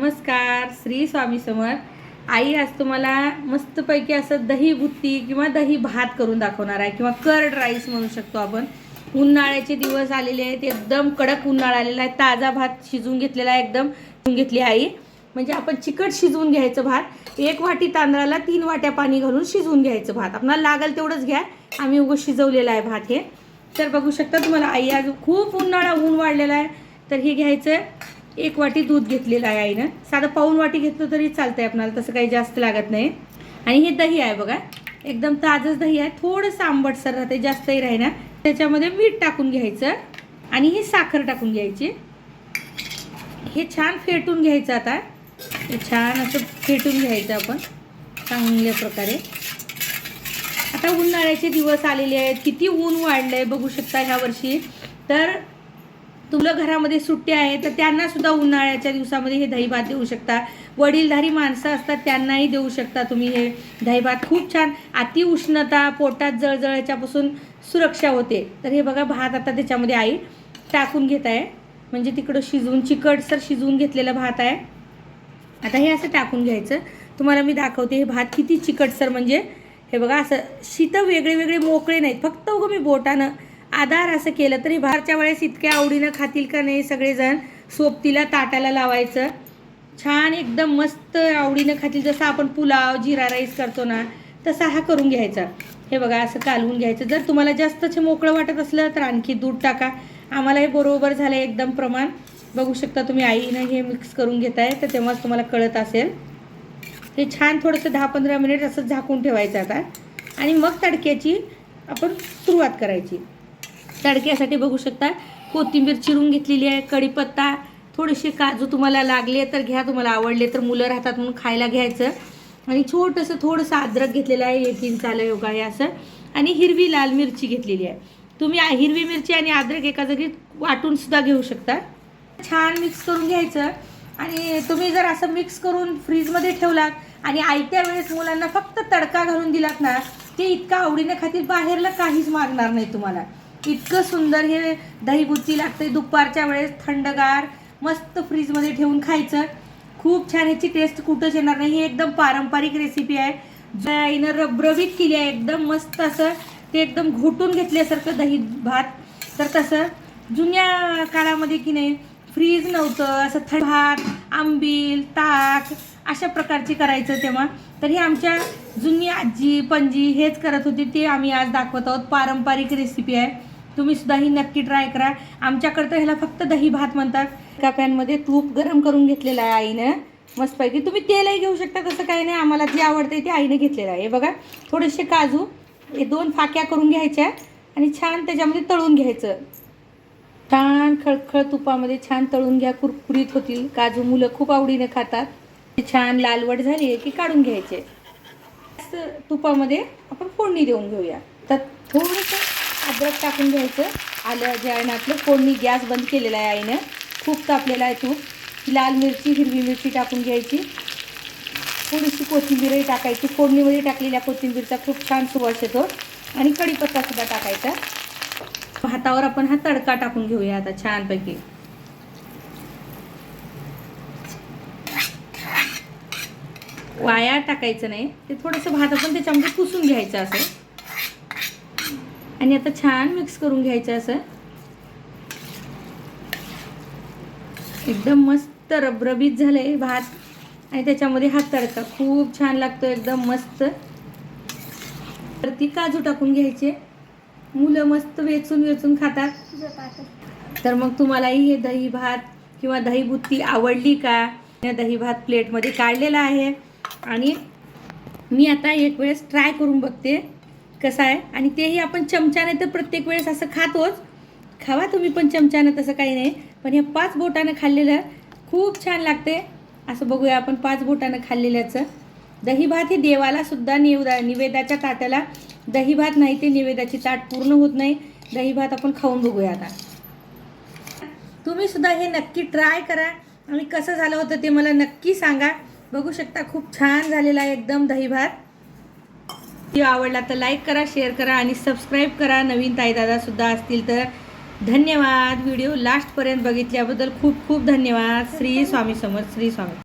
नमस्कार श्री स्वामी समर्थ. आई आज तुम्हाला मस्तपैकी असं दही बुत्ती किंवा दही भात करून दाखवणार आहे किंवा कर्ड राईस म्हणू शकतो आपण. उन्हाळ्याचे दिवस आलेले आहेत एकदम कडक उन्हाळा आलेला आहे. ताजा भात शिजून घेतलेला आहे एकदम शिजून घेतली आई. म्हणजे आपण चिकट शिजवून घ्यायचं भात. एक वाटी तांदळाला तीन वाट्या पाणी घालून शिजवून घ्यायचं भात. आपणाला लागेल तेवढंच घ्या. आम्ही उगं शिजवलेलं आहे भात हे. तर बघू शकता तुम्हाला आई आज खूप उन्हाळा ऊन वाढलेला आहे. तर हे घ्यायचं एक वाटी दूध घेतलेलं आहे आईनं. साधं पाऊन वाटी घेतलं तरी चालतंय आपणाला तसं काही जास्त लागत नाही. आणि हे दही आहे बघा एकदम ताजंच दही आहे. थोडंसं आंबटसर राहते जास्तही राहीना त्याच्यामध्ये मीठ टाकून घ्यायचं आणि ही साखर टाकून घ्यायची. हे छान फेटून घ्यायचं आता. हे छान असं फेटून घ्यायचं आपण चांगल्या प्रकारे. आता उन्हाळ्याचे दिवस आलेले आहेत किती ऊन वाढलं आहे बघू शकता ह्या वर्षी. तर तुला घरामध्ये सुट्ट्या आहे तर त्यांना सुद्धा उन्हाळ्याच्या दिवसामध्ये हे दही भात देऊ शकता. वडीलधारी माणसं असतात त्यांनाही देऊ शकता तुम्ही हे दही भात खूप छान. अति उष्णता पोटात जळजळच्यापासून सुरक्षा होते. तर हे बघा भात आता त्याच्यामध्ये आई टाकून घेत आहे. म्हणजे तिकडं शिजवून चिकटसर शिजवून घेतलेला भात आहे. आता हे असं टाकून घ्यायचं. तुम्हाला मी दाखवते हे भात किती चिकटसर म्हणजे हे बघा असं शीत वेगळे वेगळे मोकळे नाहीत. फक्त उगं मी बोटानं आधार असं केलं तरी बाहेरच्या वेळेस इतक्या आवडीनं खातील का नाही सगळेजण? सोबतीला ताटाला लावायचं. छान एकदम मस्त आवडीनं खातील. जसं आपण पुलाव जिरा राईस करतो ना तसा हा करून घ्यायचा. हे बघा असं कालवून घ्यायचं. जर तुम्हाला जास्तच मोकळं वाटत असलं तर आणखी दूध टाका. आम्हाला हे बरोबर झालं एकदम प्रमाण. बघू शकता तुम्ही आईनं हे मिक्स करून घेताय तर तेव्हाच तुम्हाला कळत असेल. हे छान थोडंसं दहा पंधरा मिनिट असं झाकून ठेवायचं आता. आणि मग तडक्याची आपण सुरुवात करायची. तडक्यासाठी बघू शकता. कोथिंबीर चिरून घेतलेली आहे कढीपत्ता थोडेसे काजू तुम्हाला लागले तर घ्या तुम्हाला आवडले तर मुलं राहतात म्हणून खायला घ्यायचं. आणि छोटंसं थोडंसं अद्रक घेतलेलं आहे एक इंच आलं योगा हे असं. आणि हिरवी लाल मिरची घेतलेली आहे. तुम्ही हिरवी मिरची आणि अद्रक एका जागी वाटून सुद्धा घेऊ शकता. छान मिक्स करून घ्यायचं. आणि तुम्ही जर असं मिक्स करून फ्रीजमध्ये ठेवलात आणि आयत्या वेळेस मुलांना फक्त तडका घालून दिलात ना ते इतकं आवडीने खातील बाहेरला काहीच मागणार नाही तुम्हाला. इतकं सुंदर हे दहीबुत्ती लागते दुपारच्या वेळेस थंडगार मस्त फ्रीजमध्ये ठेवून खायचं. खूप छान ह्याची टेस्ट कुठंच येणार नाही. ही एकदम पारंपरिक रेसिपी आहे. ज्या आईनं रबरबीत केली आहे एकदम मस्त असं. ते एकदम घोटून घेतल्यासारखं दही भात. तर तसं जुन्या काळामध्ये की नाही फ्रीज नव्हतं. असं थंड भात आंबील ताक अशा प्रकारची करायचं तेव्हा. तर हे आमच्या जुनी आजी पणजी हेच करत होती. ते आम्ही आज दाखवत आहोत. पारंपरिक रेसिपी आहे. तुम्ही सुद्धा ही नक्की ट्राय करा. आमच्याकडं तर ह्याला फक्त दही भात म्हणतात. एका पॅनमध्ये तूप गरम करून घेतलेलं आहे आईनं. मस्तपैकी. तुम्ही तेलही घेऊ शकता तसं काही नाही. आम्हाला जे आवडते ते आईने घेतलेलं आहे. हे बघा थोडेसे काजू हे दोन फाक्या करून घ्यायच्या आणि छान त्याच्यामध्ये तळून घ्यायचं. छान खळखळ तुपामध्ये छान तळून घ्या. कुरकुरीत होतील. काजू मुलं खूप आवडीने खातात. ती छान लालवट झाली आहे की काढून घ्यायचे. असं तुपामध्ये आपण फोडणी देऊन घेऊया. तर थोडंसं अद्रक टाकून घ्यायचं. आलं ज्यानं आपलं फोडणी गॅस बंद केलेला आहे आईनं. खूप तापलेला आहे तूप लाल मिरची हिरवी मिरची टाकून घ्यायची. थोडीशी कोथिंबीरही टाकायची. फोडणीमध्ये टाकलेल्या कोथिंबीरचा खूप छान सुवास येतो. आणि कढीपत्ता सुद्धा टाकायचा. भातावर आपण हा तडका टाकून घेऊया आता छानपैकी. वाया टाकायचं नाही. ते थोडंसं भात आपण त्याच्यामध्ये पुसून घ्यायचं असं. आणि आता छान मिक्स करून घ्यायचं असं. एकदम मस्त रबरबीत झालंय भात. आणि त्याच्यामध्ये हा तडका खूप छान लागतो एकदम मस्त. तर ती काजू टाकून घ्यायचे. मुलं मस्त वेचून वेचून खातात. तर मग तुम्हालाही हे दही भात किंवा दही बुत्ती आवडली का? या दही भात प्लेटमध्ये काढलेला आहे. आणि मी आता एक वेळेस ट्राय करून बघते. कसं आहे? आणि तेही आपण चमच्याने तर प्रत्येक वेळेस असं खातोच. खावा तुम्ही पण चमच्यानं तसं काही नाही. पण हे पाच बोटानं खाल्लेलं खूप छान लागते असं बघूया आपण पाच बोटानं खाल्लेल्याचं. दही भात हे देवालासुद्धा निवदा निवेदा निवेदाच्या ताटाला दही भात नाही ते निवेदाची ताट पूर्ण होत नाही. दही भात आपण खाऊन बघूया आता. तुम्ही सुद्धा हे नक्की ट्राय करा. आणि कसं झालं होतं ते मला नक्की सांगा. बघू शकता खूप छान झालेला आहे एकदम दही भात. व्हिडिओ आवडला तर लाईक करा शेअर करा आणि सबस्क्राईब करा. नवीन ताईदादा सुद्धा असतील तर धन्यवाद. व्हिडिओ लास्टपर्यंत बघितल्याबद्दल खूप खूप धन्यवाद. श्री स्वामी समर्थ श्री स्वामी.